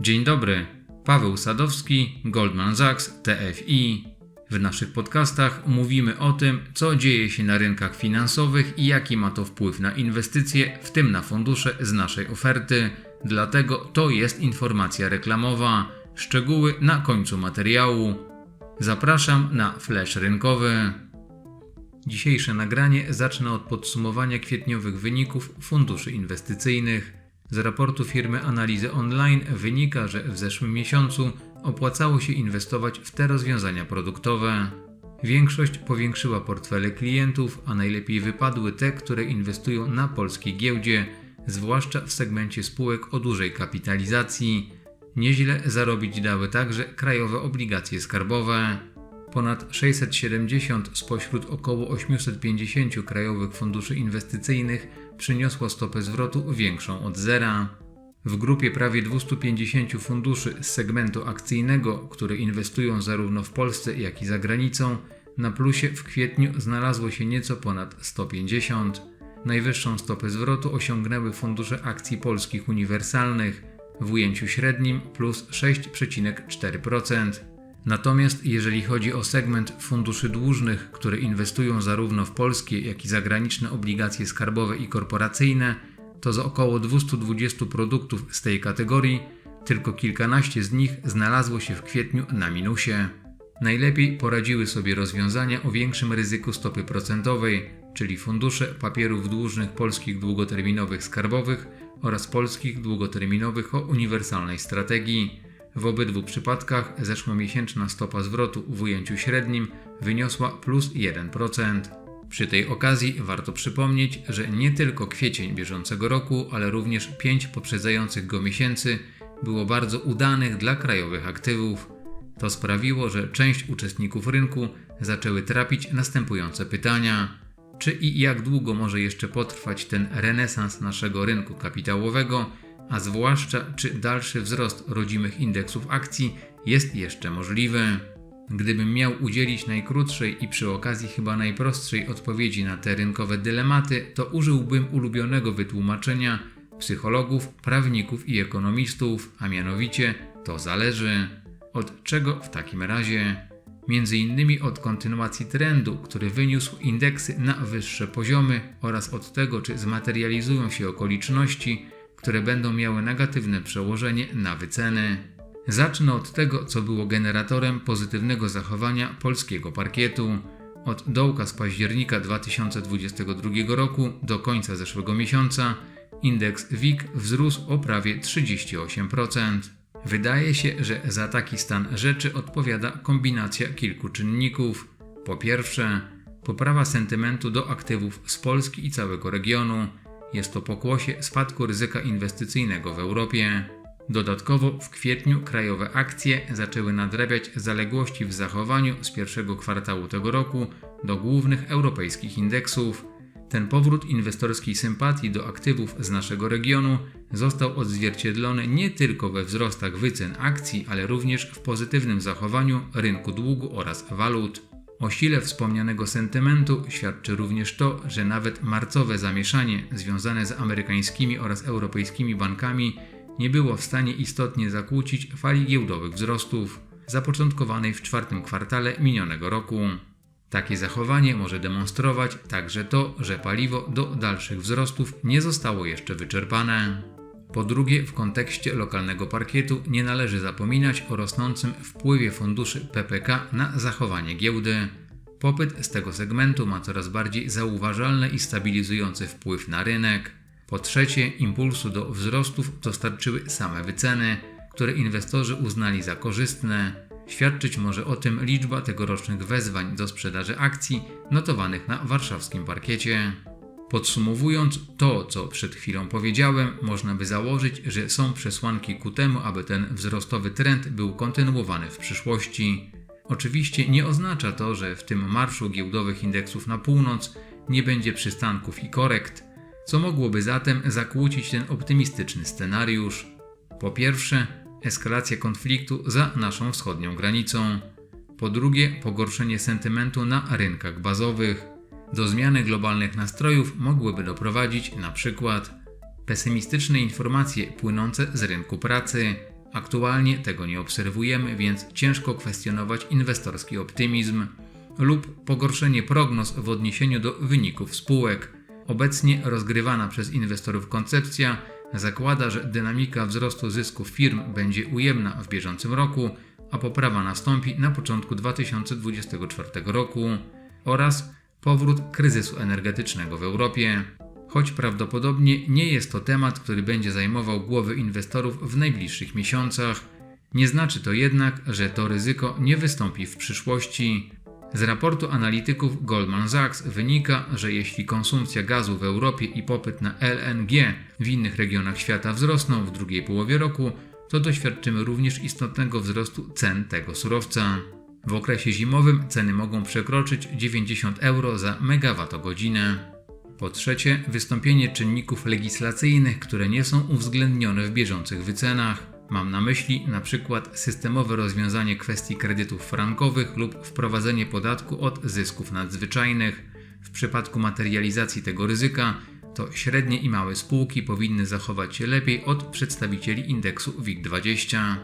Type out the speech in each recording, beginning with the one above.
Dzień dobry, Paweł Sadowski, Goldman Sachs, TFI. W naszych podcastach mówimy o tym, co dzieje się na rynkach finansowych i jaki ma to wpływ na inwestycje, w tym na fundusze z naszej oferty. Dlatego to jest informacja reklamowa. Szczegóły na końcu materiału. Zapraszam na flash rynkowy. Dzisiejsze nagranie zacznę od podsumowania kwietniowych wyników funduszy inwestycyjnych. Z raportu firmy Analizy Online wynika, że w zeszłym miesiącu opłacało się inwestować w te rozwiązania produktowe. Większość powiększyła portfele klientów, a najlepiej wypadły te, które inwestują na polskiej giełdzie, zwłaszcza w segmencie spółek o dużej kapitalizacji. Nieźle zarobić dały także krajowe obligacje skarbowe. Ponad 670 spośród około 850 krajowych funduszy inwestycyjnych przyniosło stopę zwrotu większą od zera. W grupie prawie 250 funduszy z segmentu akcyjnego, które inwestują zarówno w Polsce, jak i za granicą, na plusie w kwietniu znalazło się nieco ponad 150. Najwyższą stopę zwrotu osiągnęły fundusze akcji polskich uniwersalnych w ujęciu średnim plus 6,4%. Natomiast jeżeli chodzi o segment funduszy dłużnych, które inwestują zarówno w polskie, jak i zagraniczne obligacje skarbowe i korporacyjne, to z około 220 produktów z tej kategorii tylko kilkanaście z nich znalazło się w kwietniu na minusie. Najlepiej poradziły sobie rozwiązania o większym ryzyku stopy procentowej, czyli fundusze papierów dłużnych polskich długoterminowych skarbowych oraz polskich długoterminowych o uniwersalnej strategii. W obydwu przypadkach zeszłomiesięczna stopa zwrotu w ujęciu średnim wyniosła plus 1%. Przy tej okazji warto przypomnieć, że nie tylko kwiecień bieżącego roku, ale również pięć poprzedzających go miesięcy było bardzo udanych dla krajowych aktywów. To sprawiło, że część uczestników rynku zaczęły trapić następujące pytania: czy i jak długo może jeszcze potrwać ten renesans naszego rynku kapitałowego? A zwłaszcza czy dalszy wzrost rodzimych indeksów akcji jest jeszcze możliwy. Gdybym miał udzielić najkrótszej i przy okazji chyba najprostszej odpowiedzi na te rynkowe dylematy, to użyłbym ulubionego wytłumaczenia psychologów, prawników i ekonomistów, a mianowicie to zależy. Od czego w takim razie? Między innymi od kontynuacji trendu, który wyniósł indeksy na wyższe poziomy oraz od tego, czy zmaterializują się okoliczności, które będą miały negatywne przełożenie na wyceny. Zacznę od tego, co było generatorem pozytywnego zachowania polskiego parkietu. Od dołka z października 2022 roku do końca zeszłego miesiąca indeks WIG wzrósł o prawie 38%. Wydaje się, że za taki stan rzeczy odpowiada kombinacja kilku czynników. Po pierwsze, poprawa sentymentu do aktywów z Polski i całego regionu. Jest to pokłosie spadku ryzyka inwestycyjnego w Europie. Dodatkowo w kwietniu krajowe akcje zaczęły nadrabiać zaległości w zachowaniu z pierwszego kwartału tego roku do głównych europejskich indeksów. Ten powrót inwestorskiej sympatii do aktywów z naszego regionu został odzwierciedlony nie tylko we wzrostach wycen akcji, ale również w pozytywnym zachowaniu rynku długu oraz walut. O sile wspomnianego sentymentu świadczy również to, że nawet marcowe zamieszanie związane z amerykańskimi oraz europejskimi bankami nie było w stanie istotnie zakłócić fali giełdowych wzrostów zapoczątkowanej w czwartym kwartale minionego roku. Takie zachowanie może demonstrować także to, że paliwo do dalszych wzrostów nie zostało jeszcze wyczerpane. Po drugie, w kontekście lokalnego parkietu nie należy zapominać o rosnącym wpływie funduszy PPK na zachowanie giełdy. Popyt z tego segmentu ma coraz bardziej zauważalny i stabilizujący wpływ na rynek. Po trzecie, impulsu do wzrostów dostarczyły same wyceny, które inwestorzy uznali za korzystne. Świadczyć może o tym liczba tegorocznych wezwań do sprzedaży akcji notowanych na warszawskim parkiecie. Podsumowując to, co przed chwilą powiedziałem, można by założyć, że są przesłanki ku temu, aby ten wzrostowy trend był kontynuowany w przyszłości. Oczywiście nie oznacza to, że w tym marszu giełdowych indeksów na północ nie będzie przystanków i korekt, co mogłoby zatem zakłócić ten optymistyczny scenariusz. Po pierwsze, eskalacja konfliktu za naszą wschodnią granicą. Po drugie, pogorszenie sentymentu na rynkach bazowych. Do zmiany globalnych nastrojów mogłyby doprowadzić na przykład pesymistyczne informacje płynące z rynku pracy, Aktualnie tego nie obserwujemy, więc ciężko kwestionować inwestorski optymizm lub pogorszenie prognoz w odniesieniu do wyników spółek. Obecnie rozgrywana przez inwestorów koncepcja zakłada, że dynamika wzrostu zysków firm będzie ujemna w bieżącym roku, a poprawa nastąpi na początku 2024 roku oraz powrót kryzysu energetycznego w Europie. Choć prawdopodobnie nie jest to temat, który będzie zajmował głowy inwestorów w najbliższych miesiącach, nie znaczy to jednak, że to ryzyko nie wystąpi w przyszłości. Z raportu analityków Goldman Sachs wynika, że jeśli konsumpcja gazu w Europie i popyt na LNG w innych regionach świata wzrosną w drugiej połowie roku, to doświadczymy również istotnego wzrostu cen tego surowca. W okresie zimowym ceny mogą przekroczyć 90 euro za megawattogodzinę. Po trzecie, wystąpienie czynników legislacyjnych, które nie są uwzględnione w bieżących wycenach. Mam na myśli przykład systemowe rozwiązanie kwestii kredytów frankowych lub wprowadzenie podatku od zysków nadzwyczajnych. W przypadku materializacji tego ryzyka to średnie i małe spółki powinny zachować się lepiej od przedstawicieli indeksu WIG20.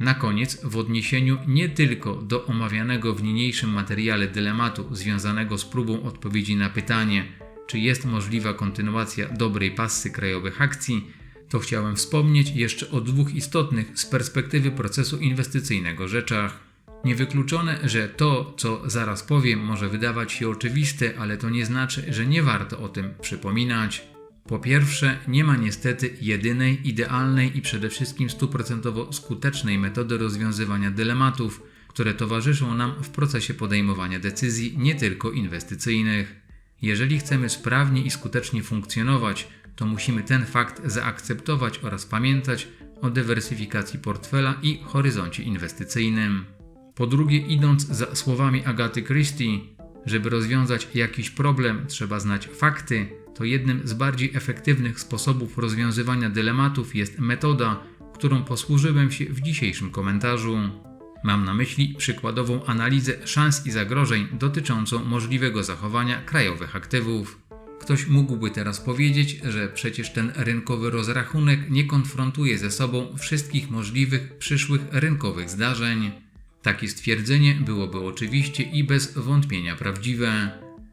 Na koniec, w odniesieniu nie tylko do omawianego w niniejszym materiale dylematu związanego z próbą odpowiedzi na pytanie, czy jest możliwa kontynuacja dobrej pasy krajowych akcji, to chciałem wspomnieć jeszcze o dwóch istotnych z perspektywy procesu inwestycyjnego rzeczach. Niewykluczone, że to, co zaraz powiem, może wydawać się oczywiste, ale to nie znaczy, że nie warto o tym przypominać. Po pierwsze, nie ma niestety jedynej, idealnej i przede wszystkim stuprocentowo skutecznej metody rozwiązywania dylematów, które towarzyszą nam w procesie podejmowania decyzji nie tylko inwestycyjnych. Jeżeli chcemy sprawnie i skutecznie funkcjonować, to musimy ten fakt zaakceptować oraz pamiętać o dywersyfikacji portfela i horyzoncie inwestycyjnym. Po drugie, idąc za słowami Agaty Christie, żeby rozwiązać jakiś problem, trzeba znać fakty, to jednym z bardziej efektywnych sposobów rozwiązywania dylematów jest metoda, którą posłużyłem się w dzisiejszym komentarzu. Mam na myśli przykładową analizę szans i zagrożeń dotyczącą możliwego zachowania krajowych aktywów. Ktoś mógłby teraz powiedzieć, że przecież ten rynkowy rozrachunek nie konfrontuje ze sobą wszystkich możliwych przyszłych rynkowych zdarzeń. Takie stwierdzenie byłoby oczywiście i bez wątpienia prawdziwe.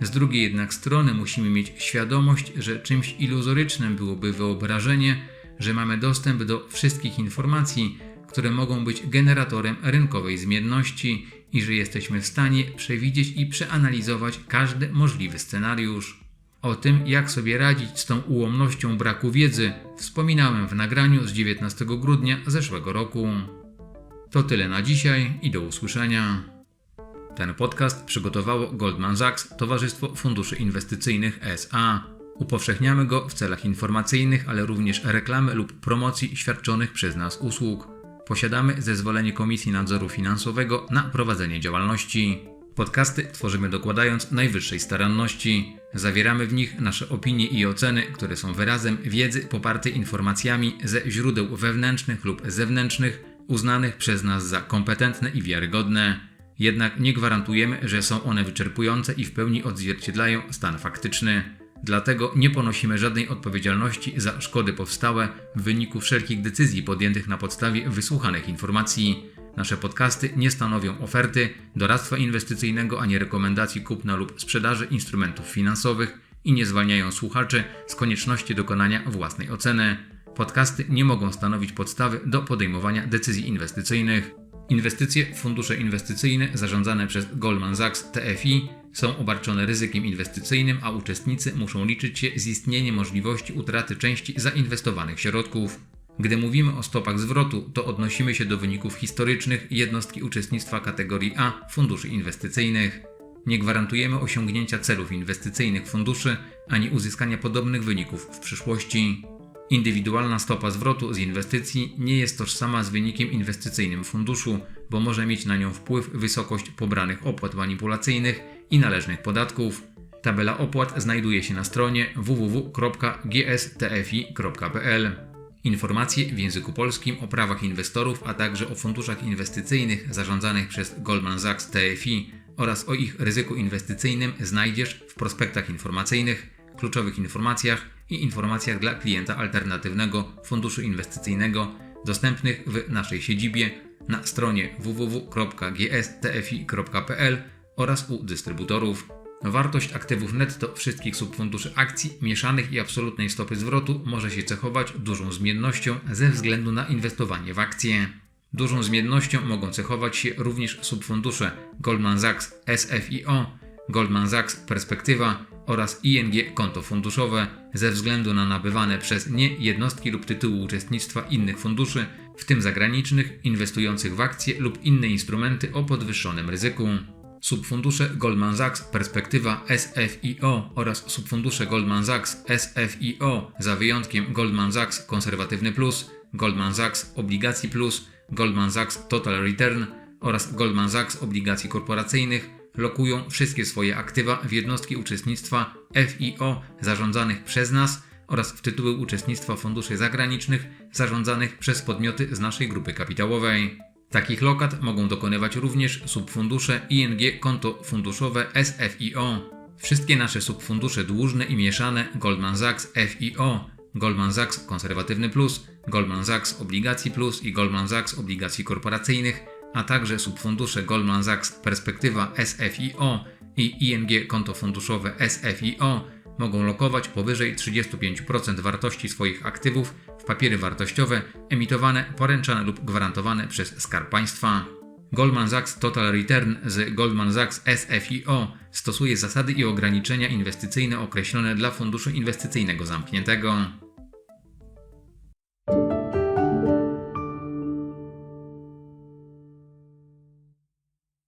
Z drugiej jednak strony musimy mieć świadomość, że czymś iluzorycznym byłoby wyobrażenie, że mamy dostęp do wszystkich informacji, które mogą być generatorem rynkowej zmienności i że jesteśmy w stanie przewidzieć i przeanalizować każdy możliwy scenariusz. O tym, jak sobie radzić z tą ułomnością braku wiedzy, wspominałem w nagraniu z 19 grudnia zeszłego roku. To tyle na dzisiaj i do usłyszenia. Ten podcast przygotowało Goldman Sachs, Towarzystwo Funduszy Inwestycyjnych SA. Upowszechniamy go w celach informacyjnych, ale również reklamy lub promocji świadczonych przez nas usług. Posiadamy zezwolenie Komisji Nadzoru Finansowego na prowadzenie działalności. Podcasty tworzymy dokładając najwyższej staranności. Zawieramy w nich nasze opinie i oceny, które są wyrazem wiedzy popartej informacjami ze źródeł wewnętrznych lub zewnętrznych, uznanych przez nas za kompetentne i wiarygodne. Jednak nie gwarantujemy, że są one wyczerpujące i w pełni odzwierciedlają stan faktyczny. Dlatego nie ponosimy żadnej odpowiedzialności za szkody powstałe w wyniku wszelkich decyzji podjętych na podstawie wysłuchanych informacji. Nasze podcasty nie stanowią oferty, doradztwa inwestycyjnego ani rekomendacji kupna lub sprzedaży instrumentów finansowych i nie zwalniają słuchaczy z konieczności dokonania własnej oceny. Podcasty nie mogą stanowić podstawy do podejmowania decyzji inwestycyjnych. Inwestycje w fundusze inwestycyjne zarządzane przez Goldman Sachs TFI są obarczone ryzykiem inwestycyjnym, a uczestnicy muszą liczyć się z istnieniem możliwości utraty części zainwestowanych środków. Gdy mówimy o stopach zwrotu, to odnosimy się do wyników historycznych jednostki uczestnictwa kategorii A funduszy inwestycyjnych. Nie gwarantujemy osiągnięcia celów inwestycyjnych funduszy ani uzyskania podobnych wyników w przyszłości. Indywidualna stopa zwrotu z inwestycji nie jest tożsama z wynikiem inwestycyjnym funduszu, bo może mieć na nią wpływ wysokość pobranych opłat manipulacyjnych i należnych podatków. Tabela opłat znajduje się na stronie www.gstfi.pl. Informacje w języku polskim o prawach inwestorów, a także o funduszach inwestycyjnych zarządzanych przez Goldman Sachs TFI oraz o ich ryzyku inwestycyjnym znajdziesz w prospektach informacyjnych, kluczowych informacjach i informacjach dla klienta alternatywnego funduszu inwestycyjnego dostępnych w naszej siedzibie na stronie www.gstfi.pl oraz u dystrybutorów. Wartość aktywów netto wszystkich subfunduszy akcji mieszanych i absolutnej stopy zwrotu może się cechować dużą zmiennością ze względu na inwestowanie w akcje. Dużą zmiennością mogą cechować się również subfundusze Goldman Sachs SFIO, Goldman Sachs Perspektywa oraz ING konto funduszowe ze względu na nabywane przez nie jednostki lub tytuły uczestnictwa innych funduszy, w tym zagranicznych, inwestujących w akcje lub inne instrumenty o podwyższonym ryzyku. Subfundusze Goldman Sachs Perspektywa SFIO oraz subfundusze Goldman Sachs SFIO za wyjątkiem Goldman Sachs Konserwatywny Plus, Goldman Sachs Obligacji Plus, Goldman Sachs Total Return oraz Goldman Sachs Obligacji Korporacyjnych lokują wszystkie swoje aktywa w jednostki uczestnictwa FIO zarządzanych przez nas oraz w tytuły uczestnictwa funduszy zagranicznych zarządzanych przez podmioty z naszej grupy kapitałowej. Takich lokat mogą dokonywać również subfundusze ING konto funduszowe SFIO. Wszystkie nasze subfundusze dłużne i mieszane Goldman Sachs FIO, Goldman Sachs Konserwatywny Plus, Goldman Sachs Obligacji Plus i Goldman Sachs Obligacji Korporacyjnych, a także subfundusze Goldman Sachs Perspektywa SFIO i ING konto funduszowe SFIO mogą lokować powyżej 35% wartości swoich aktywów w papiery wartościowe emitowane, poręczane lub gwarantowane przez Skarb Państwa. Goldman Sachs Total Return z Goldman Sachs SFIO stosuje zasady i ograniczenia inwestycyjne określone dla funduszu inwestycyjnego zamkniętego.